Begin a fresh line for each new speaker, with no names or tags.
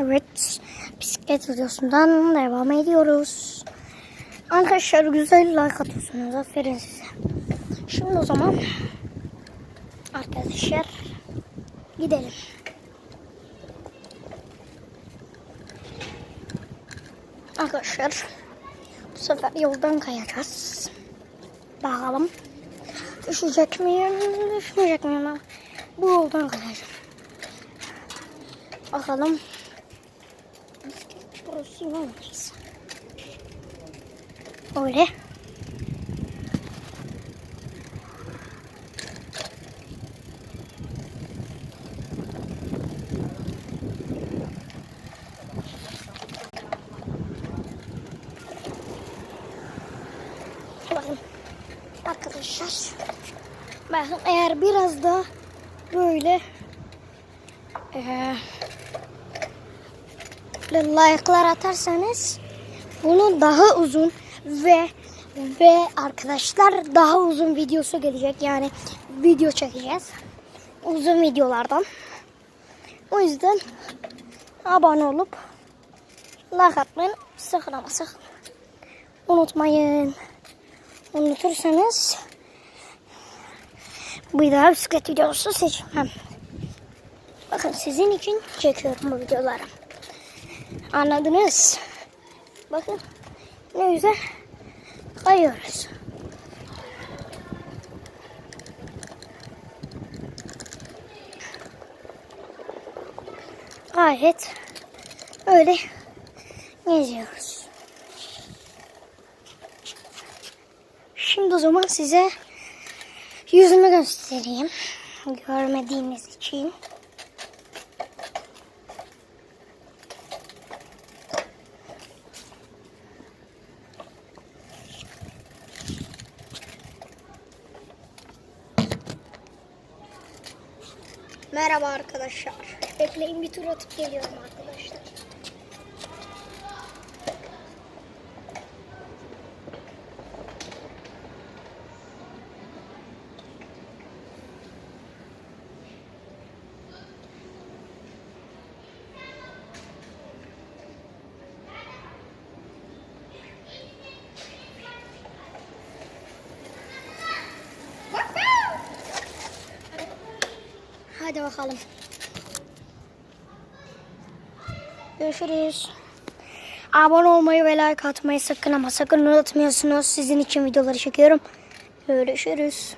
Evet, bisiklet videosundan devam ediyoruz. Arkadaşlar güzel like atıyorsunuz. Aferin size. Şimdi o zaman arkadaşlar gidelim. Arkadaşlar bu sefer yoldan kayacağız. Bakalım düşecek miyim, düşmeyecek miyim? Bu yoldan kayacağım. Bakalım. Burası olmaz. Öyle. Arkadaşlar. Bakın eğer biraz da böyle eee like'lar atarsanız bunun daha uzun ve ve arkadaşlar daha uzun videosu gelecek. Yani video çekeceğiz. Uzun videolardan. O yüzden abone olup like atmayı sakın ama sakın unutmayın. Unutursanız bir daha bisiklet videosu seçmem. Bakın sizin için çekiyorum bu videoları. Anladınız? Bakın ne güzel kayıyoruz. Gayet öyle geziyoruz. Şimdi o zaman size yüzümü göstereyim. Görmediğiniz için. Merhaba arkadaşlar. Bekleyin bir tur atıp geliyorum arkadaşlar. Hadi bakalım. Görüşürüz. Abone olmayı ve like atmayı sakın ama sakın unutmuyorsunuz. Sizin için videoları çekiyorum. Görüşürüz.